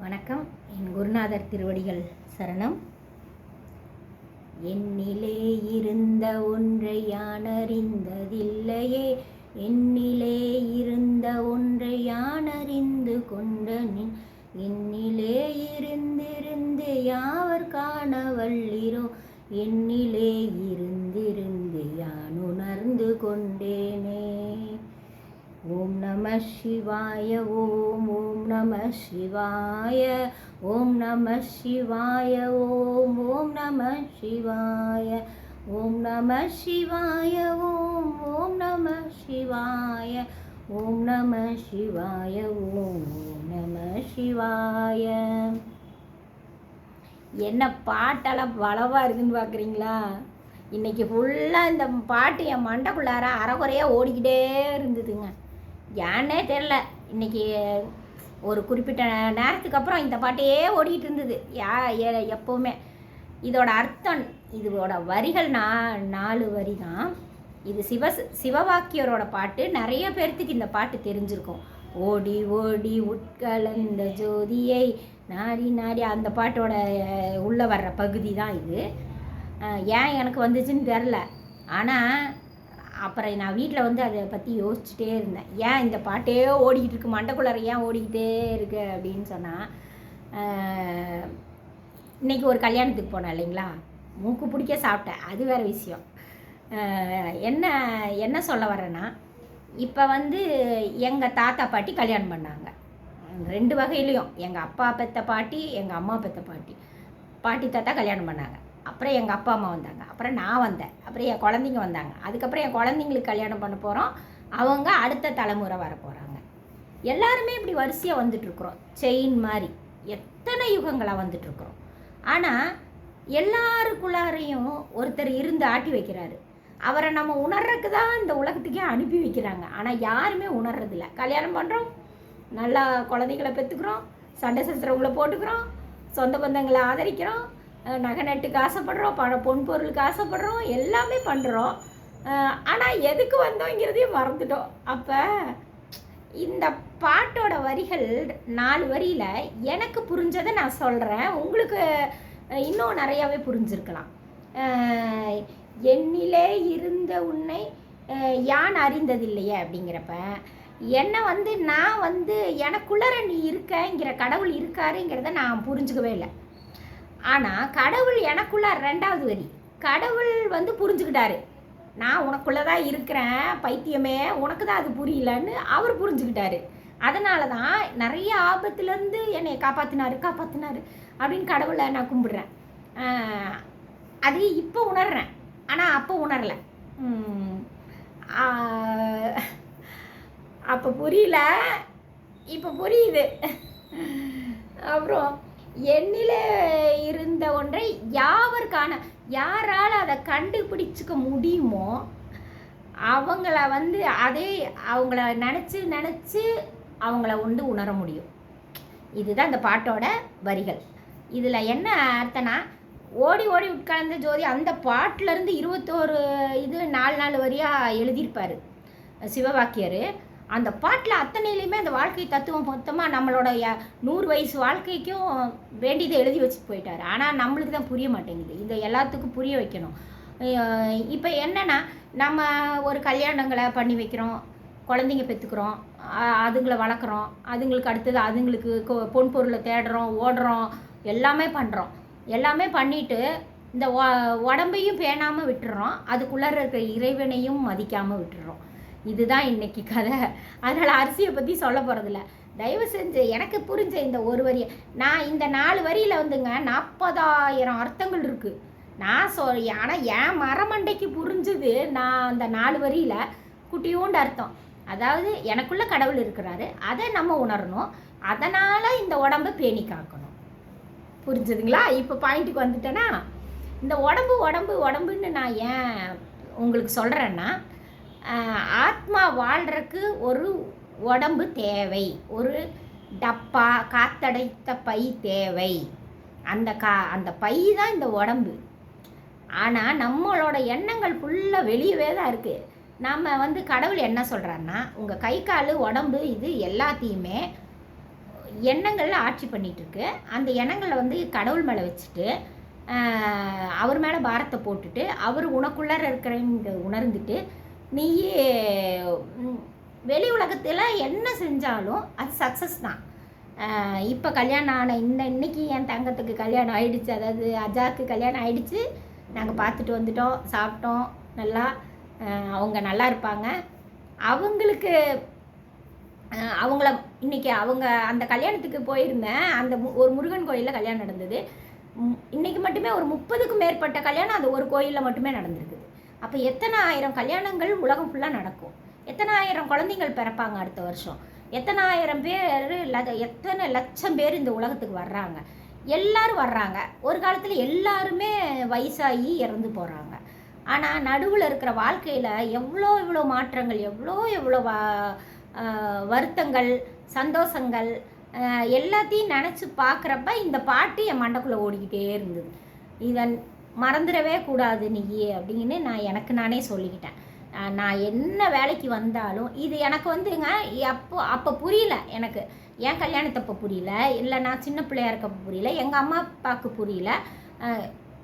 வணக்கம். என் குருநாதர் திருவடிகள் சரணம். என்னிலே இருந்த ஒன்றை யான் அறிந்ததில்லையே. என்னிலே இருந்த ஒன்றை யான் அறிந்து கொண்ட நின் என்னிலே இருந்திருந்து யாவர் காண வல்லிரோ. என்னிலே இருந்திருந்து யான் உணர்ந்து கொண்டே. ஓம் நம சிவாய ஓம் ஓம் நம சிவாய ஓம் நம சிவாய ஓம் ஓம் நம சிவாய ஓம் நம சிவாய ஓம் ஓம் நம சிவாய ஓம் நம சிவாய ஓம் ஓம் நம சிவாய. என்ன பாட்டெல்லாம் வளவாக இருக்குன்னு பார்க்குறீங்களா இன்னைக்கு ஃபுல்லாக இந்த பாட்டு என் மண்டைக்குள்ளார அறகுறையாக ஓடிக்கிட்டே இருந்ததுங்க. ஏன்னே தெரில இன்னைக்கு ஒரு குறிப்பிட்ட நேரத்துக்கு அப்புறம் இந்த பாட்டையே ஓடிக்கிட்டு இருந்தது. யா எப்போவுமே. இதோட அர்த்தம் இதோட வரிகள் நா நாலு வரி தான் இது சிவ சிவவாக்கியரோட பாட்டு. நிறைய பேர்த்துக்கு இந்த பாட்டு தெரிஞ்சிருக்கும். ஓடி ஓடி உட்கலந்த ஜோதியை நாடி நாடி அந்த பாட்டோட உள்ளே வர்ற பகுதி தான் இது ஏன் எனக்கு வந்துச்சுன்னு தெரில ஆனால் அப்புறம் நான் வீட்டில் வந்து அதை பற்றி யோசிச்சுட்டே இருந்தேன். ஏன் இந்த பாட்டே ஓடிக்கிட்டு இருக்கு? மண்டக்குள்ளார ஏன் ஓடிக்கிட்டே இருக்கு? அப்படின்னு சொன்னால் இன்னைக்கு ஒரு கல்யாணத்துக்கு போனேன் இல்லைங்களா? மூக்கு பிடிக்க சாப்பிட்டேன். அது வேறு விஷயம். என்ன என்ன சொல்ல வரேன்னா இப்போ வந்து எங்கள் தாத்தா பாட்டி கல்யாணம் பண்ணாங்க. ரெண்டு வகையிலையும். எங்கள் அப்பா பெத்த பாட்டி எங்கள் அம்மா பெத்த பாட்டி. பாட்டி தாத்தா கல்யாணம் பண்ணாங்க. அப்புறம் எங்கள் அப்பா அம்மா வந்தாங்க. அப்புறம் நான் வந்தேன். அப்புறம் என் குழந்தைங்க வந்தாங்க. அதுக்கப்புறம் என் குழந்தைங்களுக்கு கல்யாணம் பண்ண போகிறோம் அவங்க அடுத்த தலைமுறை வர போகிறாங்க எல்லாருமே இப்படி வரிசையாக வந்துட்டுருக்குறோம் செயின் மாதிரி. எத்தனை யுகங்களாக வந்துட்டுருக்குறோம் ஆனால் எல்லாருக்குள்ளாரையும் ஒருத்தர் இருந்து ஆட்டி வைக்கிறாரு. அவரை நம்ம உணர்றதுக்கு தான் இந்த உலகத்துக்கே அனுப்பி வைக்கிறாங்க. ஆனால் யாருமே உணர்றதில்ல. கல்யாணம் பண்ணுறோம் நல்லா குழந்தைங்களை பெற்றுக்கிறோம். சண்டை சத்திரவங்களை போட்டுக்கிறோம். சொந்த பந்தங்களை ஆதரிக்கிறோம். நகை நட்டுக்கு ஆசைப்படுறோம் பண பொன் பொருளுக்கு ஆசைப்படுறோம் எல்லாமே பண்ணுறோம் ஆனால் எதுக்கு வந்தோங்கிறதையும் மறந்துட்டோம். அப்போ இந்த பாட்டோட வரிகள் நாலு வரியில் எனக்கு புரிஞ்சதை நான் சொல்கிறேன் உங்களுக்கு இன்னும் நிறையாவே புரிஞ்சிருக்கலாம். என்னிலே இருந்த உன்னை யான் அறிந்ததில்லையே அப்படிங்கிறப்ப என்னை வந்து நான் வந்து எனக்குள்ளர நீ இருக்கங்கிற கடவுள் இருக்காருங்கிறத நான் புரிஞ்சுக்கவே இல்லை. ஆனால் கடவுள் எனக்குள்ள ரெண்டாவது வரி. கடவுள் வந்து புரிஞ்சுக்கிட்டாரு. நான் உனக்குள்ளே தான் இருக்கிறேன் பைத்தியமே உனக்கு தான் அது புரியலன்னு அவர் புரிஞ்சுக்கிட்டாரு. அதனால தான் நிறைய ஆபத்துலேருந்து என்னை காப்பாற்றினாரு காப்பாற்றினாரு அப்படின்னு கடவுளை நான் கும்பிடுறேன். அது இப்போ உணர்றேன். ஆனால் அப்போ உணரல. அப்போ புரியல. இப்போ புரியுது. அப்புறம் என்னிலே இருந்த ஒன்றை யாவர் காண யாரால் அதை கண்டுபிடிச்சிக்க முடியுமோ அவங்கள வந்து அதே அவங்கள நினச்சி நினச்சி அவங்கள வந்து உணர முடியும். இதுதான் இந்த பாட்டோட வரிகள். இதில் என்ன அர்த்தம்னா ஓடி ஓடி உட்கார்ந்த ஜோதி அந்த பாட்டிலேருந்து இருபத்தோரு இது நாலு நாலு வரியாக எழுதியிருப்பார். சிவவாக்கியர். அந்த பாட்டில் அத்தனையிலையுமே அந்த வாழ்க்கை தத்துவம் மொத்தமாக நம்மளோட நூறு வயசு வாழ்க்கைக்கும் வேண்டியதை எழுதி வச்சுட்டு போயிட்டார். ஆனால் நம்மளுக்கு தான் புரிய மாட்டேங்குது. இதை எல்லாத்துக்கும் புரிய வைக்கணும். இப்போ என்னென்னா நம்ம ஒரு கல்யாணங்களை பண்ணி வைக்கிறோம் குழந்தைங்க பெற்றுக்கிறோம் அதுங்களை வளர்க்குறோம் அதுங்களுக்கு அடுத்தது அதுங்களுக்கு கொ- பொன் பொருளை தேடுறோம் ஓடுறோம் எல்லாமே பண்ணுறோம் எல்லாமே பண்ணிவிட்டு இந்த உடம்பையும் பேணாமல் விட்டுறோம். அதுக்குள்ளார இருக்கிற இறைவனையும் மதிக்காமல் விட்டுறோம். இதுதான் இன்னைக்கு கதை. அதனால் அரிசியை பற்றி சொல்ல போகிறதில்ல தயவு செஞ்சு எனக்கு புரிஞ்ச இந்த ஒரு வரியை. நான் இந்த நாலு வரியில் வந்துங்க நாற்பதாயிரம் அர்த்தங்கள் இருக்குது நான் சொ ஆனால் என் மரமண்டைக்கு புரிஞ்சுது நான் அந்த நாலு வரியில் குட்டியூண்டு அர்த்தம். அதாவது எனக்குள்ளே கடவுள் இருக்கிறாரு. அதை நம்ம உணரணும். அதனால் இந்த உடம்பை பேணி காக்கணும். புரிஞ்சுதுங்களா? இப்போ பாயிண்ட்டுக்கு வந்துட்டேன்னா இந்த உடம்பு உடம்பு உடம்புன்னு நான் ஏன் உங்களுக்கு சொல்கிறேன்னா ஆத்மா வாழ்கிறதுக்கு ஒரு உடம்பு தேவை. ஒரு டப்பா காத்தடைத்த பை தேவை. அந்த கா அந்த பை தான் இந்த உடம்பு. ஆனால் நம்மளோட எண்ணங்கள் ஃபுல்லாக வெளியவே தான் இருக்குது நம்ம வந்து கடவுள் என்ன சொல்கிறாருன்னா உங்கள் கை கால் உடம்பு இது எல்லாத்தையுமே எண்ணங்கள் ஆட்சி பண்ணிகிட்ருக்கு அந்த எண்ணங்களை வந்து கடவுள் மேலே வச்சுட்டு அவர் மேலே பாரத்தை போட்டுட்டு அவர் உனக்குள்ளார இருக்கிறவங்க உணர்ந்துட்டு நீயே வெளி உலகத்தில் என்ன செஞ்சாலும் அது சக்ஸஸ் தான். இப்போ கல்யாணம் ஆன இந்த இன்னைக்கு என் தங்கத்துக்கு கல்யாணம் ஆயிடுச்சு. அதாவது அஜாக்கு கல்யாணம் ஆயிடுச்சு. நாங்கள் பார்த்துட்டு வந்துட்டோம் சாப்பிட்டோம் நல்லா அவங்க நல்லா இருப்பாங்க. அவங்களுக்கு அவங்கள இன்னைக்கு அவங்க அந்த கல்யாணத்துக்கு போயிருந்தேன் அந்த ஒரு முருகன் கோயிலில் கல்யாணம் நடந்தது. இன்றைக்கி மட்டுமே ஒரு முப்பதுக்கும் மேற்பட்ட கல்யாணம் அந்த ஒரு கோயிலில் மட்டுமே நடந்திருக்கு. அப்போ எத்தனை ஆயிரம் கல்யாணங்கள் உலகம் ஃபுல்லாக நடக்கும். எத்தனை ஆயிரம் குழந்தைங்கள் பிறப்பாங்க அடுத்த வருஷம்? எத்தனை ஆயிரம் பேர் எத்தனை லட்சம் பேர் இந்த உலகத்துக்கு வர்றாங்க? எல்லாரும் வர்றாங்க. ஒரு காலத்தில் எல்லாருமே வயசாகி இறந்து போகிறாங்க ஆனால் நடுவில் இருக்கிற வாழ்க்கையில் எவ்வளோ எவ்வளோ மாற்றங்கள் எவ்வளோ எவ்வளோ வருத்தங்கள் சந்தோஷங்கள் எல்லாத்தையும் நினச்சி பார்க்குறப்ப இந்த பாட்டு என் மண்டக்குள்ளே ஓடிக்கிட்டே இருந்தது. இதன் மறந்துடவே கூடாது நீ அப்படின்னு நான் எனக்கு நானே சொல்லிக்கிட்டேன். நான் என்ன வேலைக்கு வந்தாலும் இது எனக்கு வந்துங்க அப்போ அப்போ புரியல எனக்கு. என் கல்யாணத்தப்போ புரியல இல்லை நான் சின்ன பிள்ளையா இருக்கப்போ புரியல எங்கள் அம்மா அப்பாவுக்கு புரியல.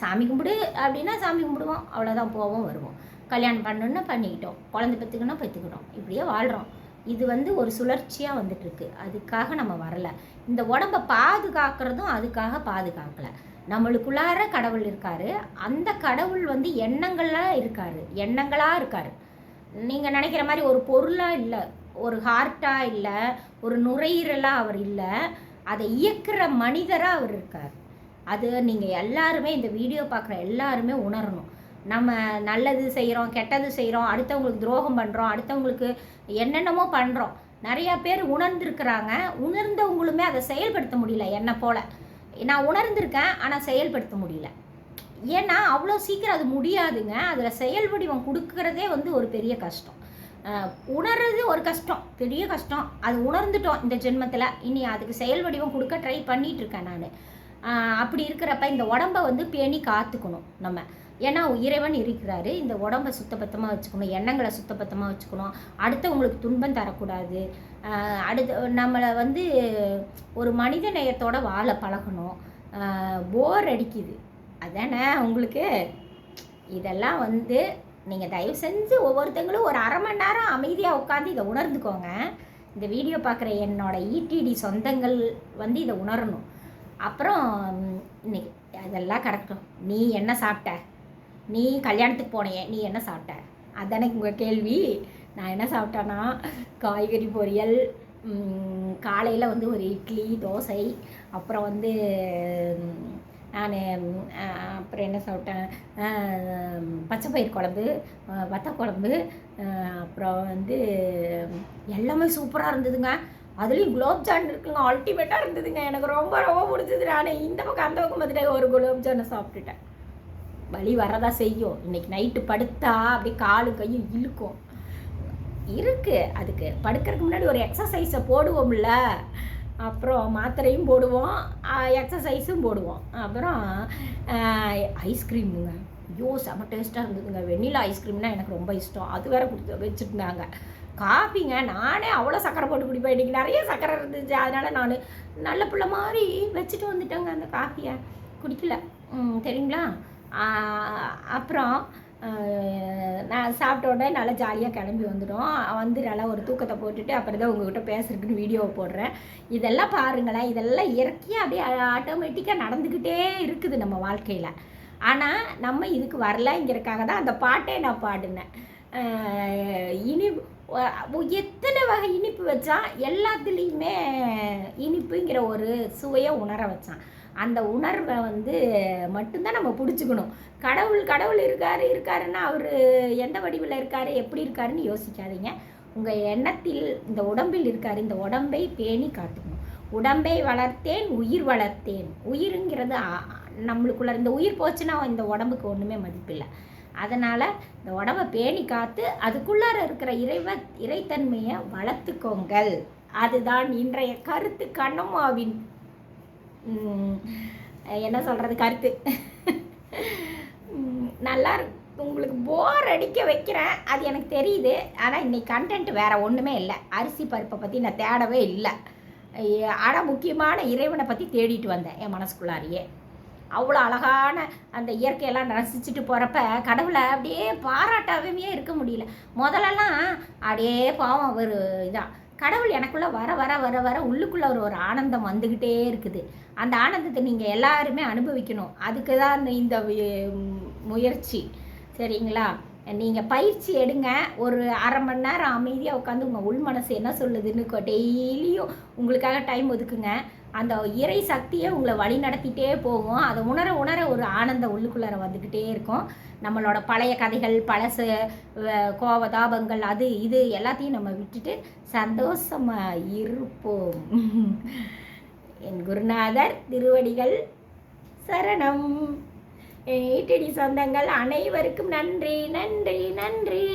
சாமி கும்பிடு அப்படின்னா சாமி கும்பிடுவோம் அவ்வளோதான் போவோம் வருவோம். கல்யாணம் பண்ணணுன்னா பண்ணிக்கிட்டோம் குழந்தை பெற்றுக்கணும் பெற்றுக்கிட்டோம் இப்படியே வாழ்கிறோம் இது வந்து ஒரு சுழற்சியாக வந்துட்டுருக்கு அதுக்காக நம்ம வரல. இந்த உடம்பை பாதுகாக்கிறதும் அதுக்காக பாதுகாக்கல. நம்மளுக்குள்ளார கடவுள் இருக்காரு. அந்த கடவுள் வந்து எண்ணங்களாக இருக்காரு. எண்ணங்களாக இருக்காரு. நீங்கள் நினைக்கிற மாதிரி ஒரு பொருளாக இல்லை ஒரு ஹார்ட்டாக இல்லை ஒரு நுரையீரலாக அவர் இல்லை. அதை இயக்குற மனிதராக அவர் இருக்கார். அது நீங்கள் எல்லாருமே இந்த வீடியோ பார்க்குற எல்லாருமே உணரணும். நம்ம நல்லது செய்கிறோம் கெட்டது செய்கிறோம் அடுத்தவங்களுக்கு துரோகம் பண்ணுறோம் அடுத்தவங்களுக்கு என்னென்னமோ பண்ணுறோம் நிறையா பேர் உணர்ந்திருக்கிறாங்க. உணர்ந்தவங்களுமே அதை செயல்படுத்த முடியல என்னை போல். நான் உணர்ந்திருக்கேன் ஆனால் செயல்படுத்த முடியல. ஏன்னா அவ்வளோ சீக்கிரம் அது முடியாதுங்க. அதில் செயல் வடிவம் கொடுக்கறதே வந்து ஒரு பெரிய கஷ்டம். உணர்றது ஒரு கஷ்டம் பெரிய கஷ்டம். அது உணர்ந்துட்டோம் இந்த ஜென்மத்தில். இனி அதுக்கு செயல் வடிவம் கொடுக்க ட்ரை பண்ணிட்டு இருக்கேன் நான் அப்படி இருக்கிறப்ப இந்த உடம்ப வந்து பேணி காத்துக்கணும் நம்ம. ஏன்னா இறைவன் இருக்கிறாரு. இந்த உடம்பை சுத்தபத்தமாக வச்சுக்கணும் எண்ணங்களை சுத்தபத்தமாக வச்சுக்கணும். அடுத்தவங்களுக்கு துன்பம் தரக்கூடாது. அடுத்து நம்மளை வந்து ஒரு மனித நேயத்தோட வாழ பழகணும். போர் அடிக்குது. அதானே உங்களுக்கு? இதெல்லாம் வந்து நீங்கள் தயவு செஞ்சு ஒவ்வொருத்தங்களும் ஒரு அரை மணி நேரம் அமைதியாக உட்காந்து இதை உணர்ந்துக்கோங்க. இந்த வீடியோ பார்க்குற என்னோட இடிடி சொந்தங்கள் வந்து இதை உணரணும். அப்புறம் இன்னைக்கு அதெல்லாம் கிடக்கும் நீ என்ன சாப்பிட்ட? நீ கல்யாணத்துக்கு போனையே நீ என்ன சாப்பிட்ட? அதானே உங்கள் கேள்வி. நான் என்ன சாப்பிட்டேன்னா காய்கறி பொரியல் காலையில் வந்து ஒரு இட்லி தோசை அப்புறம் வந்து நான் அப்புறம் என்ன சாப்பிட்டேன் பச்சை பயிர் குழம்பு வத்த குழம்பு அப்புறம் வந்து எல்லாமே சூப்பராக இருந்ததுங்க. அதுலேயும் குலோப் ஜான் இருக்குங்க அல்டிமேட்டாக இருந்ததுங்க. எனக்கு ரொம்ப ரொம்ப பிடிச்சது. நான் இந்த பக்கம் அந்த பக்கம் பார்த்துட்டு ஒரு குலோப் ஜானை சாப்பிட்டுட்டேன். வலி வரதா செய்யும். இன்னைக்கு நைட்டு படுத்தா அப்படியே காலு கையும் இழுக்கும். இருக்கு. அதுக்கு படுக்கிறதுக்கு முன்னாடி ஒரு எக்ஸசைஸை போடுவோம்ல. அப்புறம் மாத்திரையும் போடுவோம். எக்ஸசைஸும் போடுவோம். அப்புறம் ஐஸ்கிரீமுங்க ஐயோ செம டேஸ்ட்டாக இருந்ததுங்க. வெண்ணிலா ஐஸ்கிரீம்னா எனக்கு ரொம்ப இஷ்டம். அது வேற கொடுத்து வச்சுருந்தாங்க. காஃபிங்க நானே அவ்வளோ சக்கரை போட்டு குடிப்பேன். இன்றைக்கி நிறைய சக்கரை இருந்துச்சு. அதனால் நான் நல்ல பிள்ளை மாதிரி வச்சுட்டு வந்துட்டேங்க அந்த காஃபியை. குடிக்கல. ம், தெரியுங்களா? அப்புறம் நான் சாப்பிட்ட உடனே நல்லா ஜாலியாக கிளம்பி வந்துடும். வந்து நல்லா ஒரு தூக்கத்தை போட்டுட்டு அப்புறம் தான் உங்ககிட்ட பேசுறதுக்குன்னு வீடியோவை போடுறேன். இதெல்லாம் பாருங்களேன். இதெல்லாம் இயற்கையாக அப்படியே ஆட்டோமேட்டிக்காக நடந்துக்கிட்டே இருக்குது நம்ம வாழ்க்கையில். ஆனால் நம்ம இதுக்கு வரலங்கிறக்காக தான் அந்த பாட்டே நான் பாடினேன். இனி எத்தனை வகை இனிப்பு வச்சா எல்லாத்துலேயுமே இனிப்புங்கிற ஒரு சுவையை உணர வச்சான். அந்த உணர்வை வந்து மட்டும்தான் நம்ம பிடிச்சிக்கணும். கடவுள் கடவுள் இருக்கார் இருக்காருன்னா அவர் எந்த வடிவில் இருக்கார் எப்படி இருக்காருன்னு யோசிக்காதீங்க. உங்கள் எண்ணத்தில் இந்த உடம்பில் இருக்கார் இந்த உடம்பை பேணி காத்துக்கணும். உடம்பை வளர்த்தேன் உயிர் வளர்த்தேன். உயிருங்கிறது நம்மளுக்குள்ள இந்த உயிர் போச்சுன்னா இந்த உடம்புக்கு ஒன்றுமே மதிப்பில்லை. அதனால் இந்த உடம்பை பேணி காத்து அதுக்குள்ளார இருக்கிற இறைவ இறைத்தன்மையை வளர்த்துக்கோங்கள். அதுதான் இன்றைய கருத்து கண்ணம்மாவின் என்ன சொல்கிறது கருத்து. நல்லா உங்களுக்கு போர் அடிக்க வைக்கிறேன். அது எனக்கு தெரியுது. ஆனால் இன்னைக்கு கண்டென்ட் வேறு ஒன்றுமே இல்லை. அரிசி பருப்பை பற்றி நான் தேடவே இல்லை. ஆனால் முக்கியமான இறைவனை பற்றி தேடிட்டு வந்தேன் என் மனசுக்குள்ளாரியே. அவ்வளோ அழகான அந்த இயற்கையெல்லாம் ரசிச்சுட்டு போகிறப்ப கடவுளை அப்படியே பாராட்டாவே இருக்க முடியல. முதலெல்லாம் அப்படியே பாவம் ஒரு இதான் கடவுள் எனக்குள்ளே வர வர வர வர உள்ளுக்குள்ளே ஒரு ஒரு ஆனந்தம் வந்துக்கிட்டே இருக்குது. அந்த ஆனந்தத்தை நீங்கள் எல்லாருமே அனுபவிக்கணும். அதுக்கு தான் இந்த முயற்சி. சரிங்களா? நீங்கள் பயிற்சி எடுங்க. ஒரு அரை மணி நேரம் அமைதியாக உட்காந்து உங்கள் உள் மனசு என்ன சொல்லுதுன்னு டெய்லியும் உங்களுக்காக டைம் ஒதுக்குங்க. அந்த இறை சக்தியை உங்களை வழி நடத்திட்டே போகும். அதை உணர உணர ஒரு ஆனந்தம் உள்ளுக்குள்ளார வந்துக்கிட்டே இருக்கும். நம்மளோட பழைய கதைகள் பழசு கோபதாபங்கள் அது இது எல்லாத்தையும் நம்ம விட்டுட்டு சந்தோஷமாக இருப்போம். என் குருநாதர் திருவடிகள் சரணம். என் ஈட்டடி சொந்தங்கள் அனைவருக்கும் நன்றி நன்றி நன்றி.